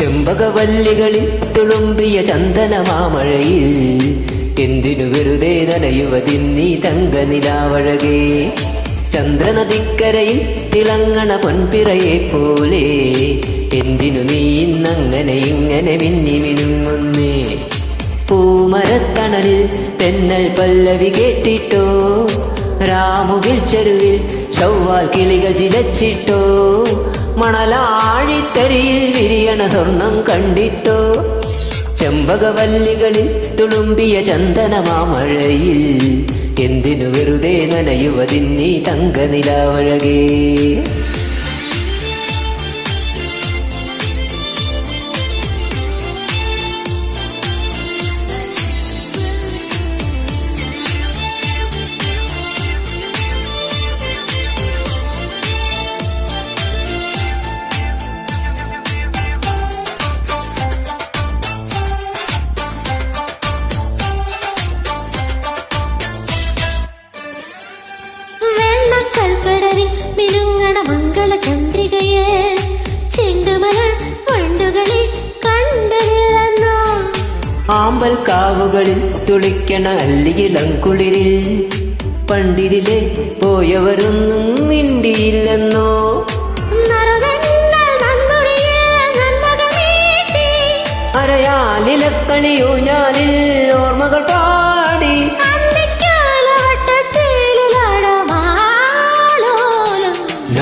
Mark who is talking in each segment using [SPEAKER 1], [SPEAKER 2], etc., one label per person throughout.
[SPEAKER 1] ചെമ്പകവല്ലികളിൽ തുളുമ്പിയ ചന്ദനമാമഴയിൽ. എന്തിനു വെറുതെ നനയുവതിന്നീ തങ്ക നിലാവഴകേ ചന്ദ്രനദിക്കരയിൽ തിളങ്ങണ പൊൻപിറയെ പോലെ. എന്തിനു നീ ഇന്നങ്ങനെ ഇങ്ങനെ മിന്നി മിനുങ്ങുന്നേ? പൂമരത്തണലിൽ തെന്നൽ പല്ലവി കേട്ടിട്ടോ? രാമുകിൽ ചെരുവിൽ ചൊവ്വാൽ കിളികൾ ചിലച്ചിട്ടോ മണലാഴിത്തരിയിൽ വിരിയണ സ്വർണം കണ്ടിട്ടോ. ചെമ്പകവല്ലികളിൽ തുളുമ്പിയ ചന്ദനമാമഴയിൽ എന്തിനു വെറുതെ നനയുവതിന്നീ തങ്ക
[SPEAKER 2] മിനുങ്ങണ മംഗള ചന്ദ്രികയെ ചെണ്ടുമല വണ്ടുകളിൽ കണ്ടതില്ലെന്നോ
[SPEAKER 1] ആമ്പൽ കാവുകളിൽ തുളിക്കണ അല്ലിയിളം കുളിരിൽ പണ്ടിരിലെ പോയവരൊന്നും മിണ്ടിയില്ലെന്നോ?
[SPEAKER 2] അരയാലിലക്കളിയോ
[SPEAKER 1] ഞാനിൽ ഓർമ്മകൾ പാടി.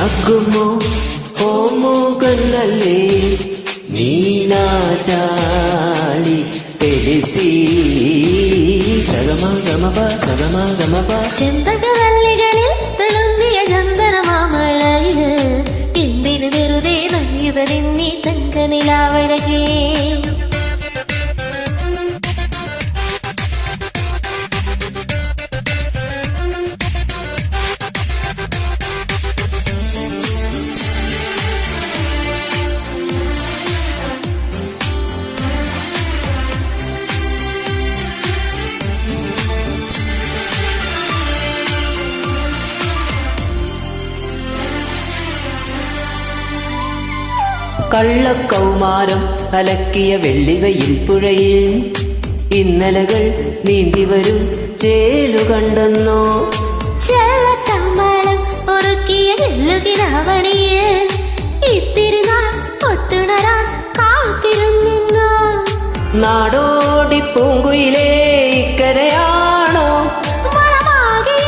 [SPEAKER 1] ಆಗುಮೋ ಹೋಮೋ
[SPEAKER 2] ಕಣ್ಣಲ್ಲಿ ನೀನಾಚಾಳಿ ತಿಳಿಸಿ ಸಗಮ ಗಮಪ ಸಗಮ ಗಮಪ ಚಿಂತಕ
[SPEAKER 1] കള്ളക്കൗമാരം അലക്കിയ വെള്ളിവയിൽ പുഴയിൽ. ഇന്നലകൾ നീന്തി വരും ചേലു കണ്ടെന്നോ?
[SPEAKER 2] ചെല്ലത്തമ്പളം ഒരുക്കിയ നെല്ലുകിനാവണിയിൽ ഇത്തിരി നാൾ ഒത്തുണരാൻ കാത്തിരുന്നു
[SPEAKER 1] നാടോടി പൂങ്കുയിലേ ഇക്കരയാണോ?
[SPEAKER 2] മണമാകെ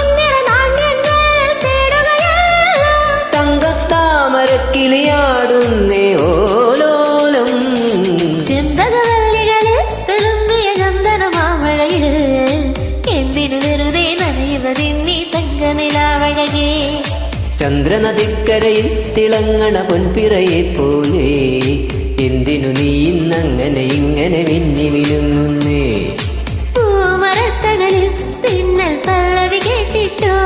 [SPEAKER 2] നിലാവഴകേ
[SPEAKER 1] ചന്ദ്രനദിക്കരയിൽ തിളങ്ങണ പൊൻപിറയെ പോലെ എന്തിനു നീ ഇന്നങ്ങനെ ഇങ്ങനെ മിന്നി മിനുങ്ങുന്നേ
[SPEAKER 2] പൂമരത്തണലിൽ തിന്നൽ പല്ലവി കേട്ടിട്ടോ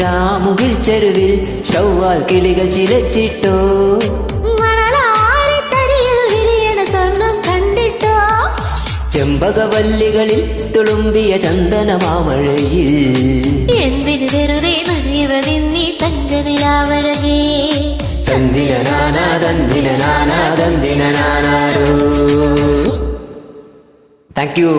[SPEAKER 1] രാമുകിൽ ചെരുവിൽ ചൊവ്വാൽ കിളികൾ
[SPEAKER 2] കണ്ടിട്ടോ
[SPEAKER 1] ചെമ്പകവല്ലികളിൽ തുളുമ്പിയ ചന്ദനമാമഴയിൽ
[SPEAKER 2] വെറുതെ നനയുവതിന്നീ തങ്കതിലാവഴകേ
[SPEAKER 1] തന്തിന നാനാ തന്തിന നാനാ തന്തിന നാനാരോ. Thank you